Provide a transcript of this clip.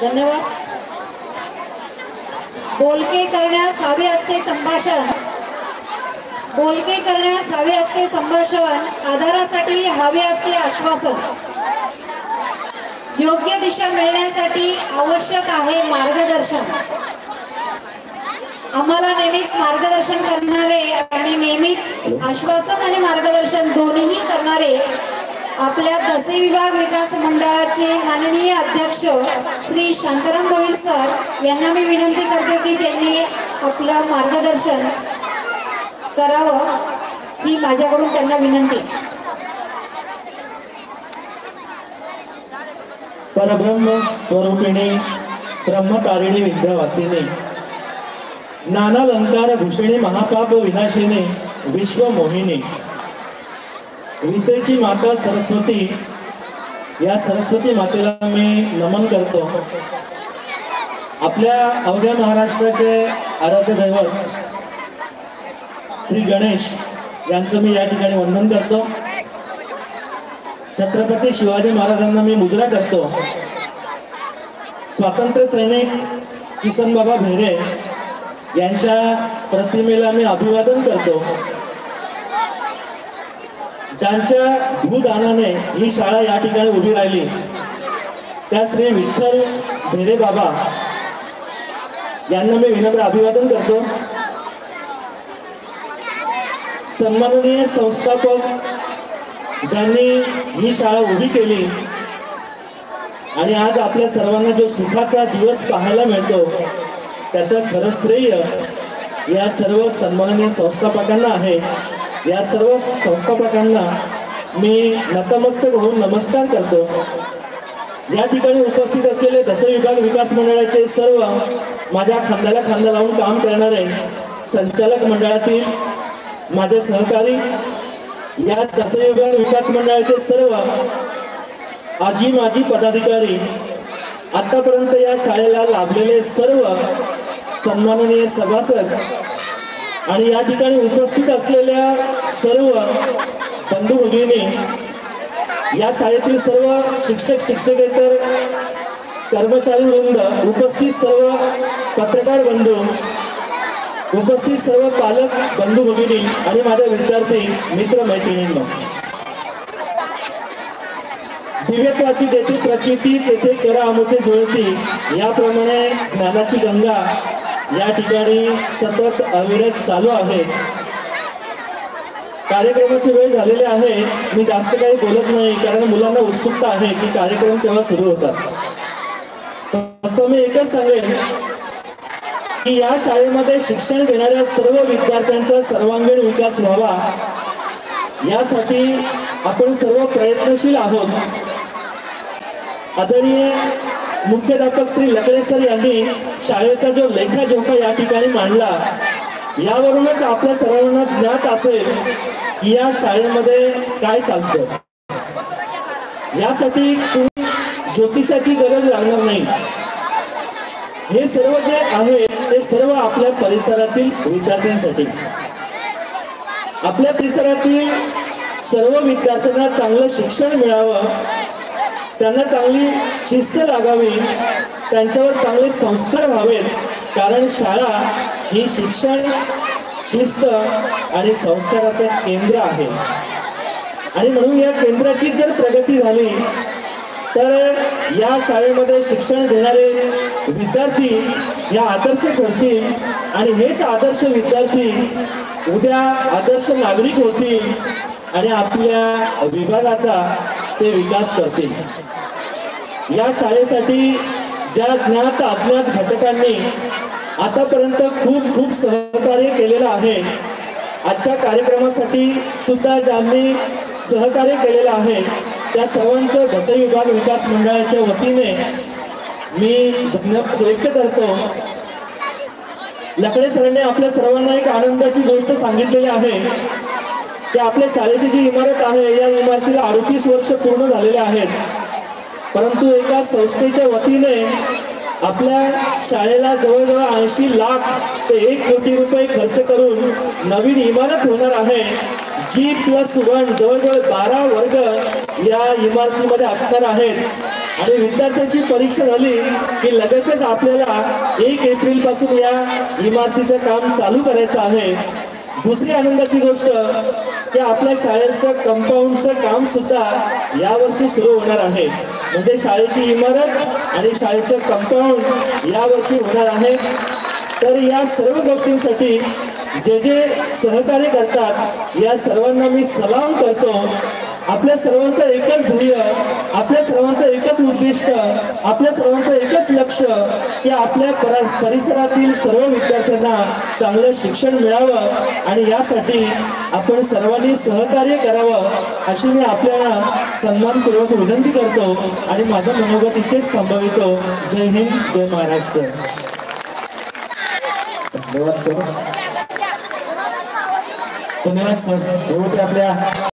धन्यवाद. बोलके करण्यास हवे असते संभाषण. बोलके करण्यास हवे असते संभाषण आधारासाठी हवे असते आश्वासन. योग्य दिशा मिळण्यासाठी आवश्यक आहे मार्गदर्शन. आम्हाला नेहमीच मार्गदर्शन करणारे आणि नेहमीच आश्वासन आणि मार्गदर्शन दोन्हीही करणारे आपल्या दसे विभाग विकास मंडळाचे माननीय अध्यक्ष श्री शांताराम गोहिल सर यांना मी विनंती करते की त्यांनी आपलं मार्गदर्शन करावं ही माझ्याकडून त्यांना विनंती. परब्रह्म स्वरूपिणी ब्रह्मकारिणी विद्यावासिनी नानालंकार भूषणी महापाप विनाशिनी विश्व मोहिनी विद्येची माता सरस्वती या सरस्वती मातेला मी नमन करतो. आपल्या अवघ्या महाराष्ट्राचे आराध्य दैवत श्री गणेश यांचं मी या ठिकाणी वंदन करतो. छत्रपती शिवाजी महाराजांना मी मुजरा करतो. स्वातंत्र्य सैनिक किसन बाबा भेरे यांच्या प्रतिमेला मी अभिवादन करतो. त्यांच्या भूदानाने ही शाळा या ठिकाणी उभी राहिली. त्या श्री विठ्ठल भेरे बाबा यांना मी विनम्र अभिवादन करतो. सन्माननीय संस्थापक ज्यांनी ही शाळा उभी केली आणि आज आपल्या सर्वांना जो सुखाचा दिवस पाहायला मिळतो त्याचं खरं श्रेय या सर्व सन्माननीय संस्थापकांना आहे. या सर्व संस्थापकांना मी नतमस्तक होऊन नमस्कार करतो. या ठिकाणी उपस्थित असलेले दस विभाग विकास मंडळाचे सर्व माझ्या खांद्याला खांदा लावून काम करणारे संचालक मंडळातील माझे सहकारी या दस विभाग विकास मंडळाचे सर्व आजी माजी पदाधिकारी आतापर्यंत या शाळेला लाभलेले सर्व सन्माननीय सभासद आणि या ठिकाणी उपस्थित असलेल्या सर्व बंधू भगिनी या शाळेतील सर्व शिक्षक शिक्षकेतर कर्मचारी वृंद उपस्थित सर्व पत्रकार बंधू उपस्थित सर्व पालक बंधू भगिनी आणि माझ्या विद्यार्थी मित्र मैत्रिणींना दिव्यत्वाची जेथे प्रचिती तेथे करा आमचे जुळती याप्रमाणे ज्ञानाची गंगा या ठिकाणी सतत अविरत चालू आहे. कार्यक्रमाची वेळ झालेली आहे. मी जास्त काही बोलत नाही कारण मुलांना उत्सुकता आहे की कार्यक्रम केव्हा सुरू होतात. फक्त मी एकच सांगेन की या शाळेमध्ये शिक्षण घेणाऱ्या सर्व विद्यार्थ्यांचा सर्वांगीण विकास व्हावा. यासाठी आपण सर्व प्रयत्नशील आहोत. आदरणीय मुख्याध्यापक श्री लकडेसर यांनी शाळेचा जो लेखाजोखा या ठिकाणी मांडला यावरूनच आपल्या सर्वांना ज्ञात असेल की या शाळेमध्ये काय चालतं. यासाठी ज्योतिषाची गरज लागणार नाही. हे सर्व जे आहे ते सर्व आपल्या परिसरातील विद्यार्थ्यांसाठी. आपल्या परिसरातील सर्व विद्यार्थ्यांना चांगलं शिक्षण मिळावं त्यांना चांगली शिस्त लागावी त्यांच्यावर चांगले संस्कार व्हावेत. कारण शाळा ही शिक्षण शिस्त आणि संस्काराचं केंद्र आहे. आणि म्हणून या केंद्राची जर प्रगती झाली तर या शाळेमध्ये शिक्षण घेणारे विद्यार्थी या आदर्श ठरतील आणि हेच आदर्श विद्यार्थी उद्या आदर्श नागरिक होतील आणि आपल्या विभागाचा ते विकास करतील. या शाळेसाठी ज्या ज्ञात अज्ञात घटकांनी आतापर्यंत खूप खूप सहकार्य केलेलं आहे आजच्या कार्यक्रमासाठी सुद्धा ज्यांनी सहकार्य केलेलं आहे त्या सर्वांचं घसई विभाग विकास मंडळाच्या वतीने मी धन्यवाद व्यक्त करतो. लकडे सरांनी आपल्या सर्वांना एक आनंदाची गोष्ट सांगितलेली आहे. की आपल्या शाळेची जी इमारत आहे या इमारतीला अडतीस वर्ष पूर्ण झालेले आहेत. परंतु एका संस्थेच्या वतीने आपल्या शाळेला जवळजवळ ऐंशी लाख ते एक कोटी रुपये खर्च करून नवीन इमारत होणार आहे. जी प्लस वन जवळजवळ बारा वर्ग या इमारतीमध्ये असणार आहेत. आणि विद्यार्थ्यांची परीक्षा झाली की लगेचच आपल्याला एक एप्रिलपासून या इमारतीचं काम चालू करायचं आहे. दुसरी आनंदाची गोष्ट की आपल्या शाळेचं कंपाऊंडचं काम सुद्धा यावर्षी सुरू होणार आहे. म्हणजे शाळेची इमारत आणि शाळेचं कंपाऊंड यावर्षी होणार आहे. तर या सर्व गोष्टींसाठी जे जे सहकार्य करतात या सर्वांना मी सलाम करतो. आपल्या सर्वांचं एकच ध्येय आपल्या सर्वांचा एकच उद्दिष्ट आपल्या सर्वांचं एकच लक्ष की आपल्या परिसरातील सर्व विद्यार्थ्यांना चांगलं शिक्षण मिळावं आणि यासाठी आपण सर्वांनी सहकार्य करावं अशी मी आपल्याला सन्मानपूर्वक विनंती करतो आणि माझं मनोगत इथेच थांबवितो. जय हिंद जय महाराष्ट्र. धन्यवाद सर. धन्यवाद सर. हो, आपल्या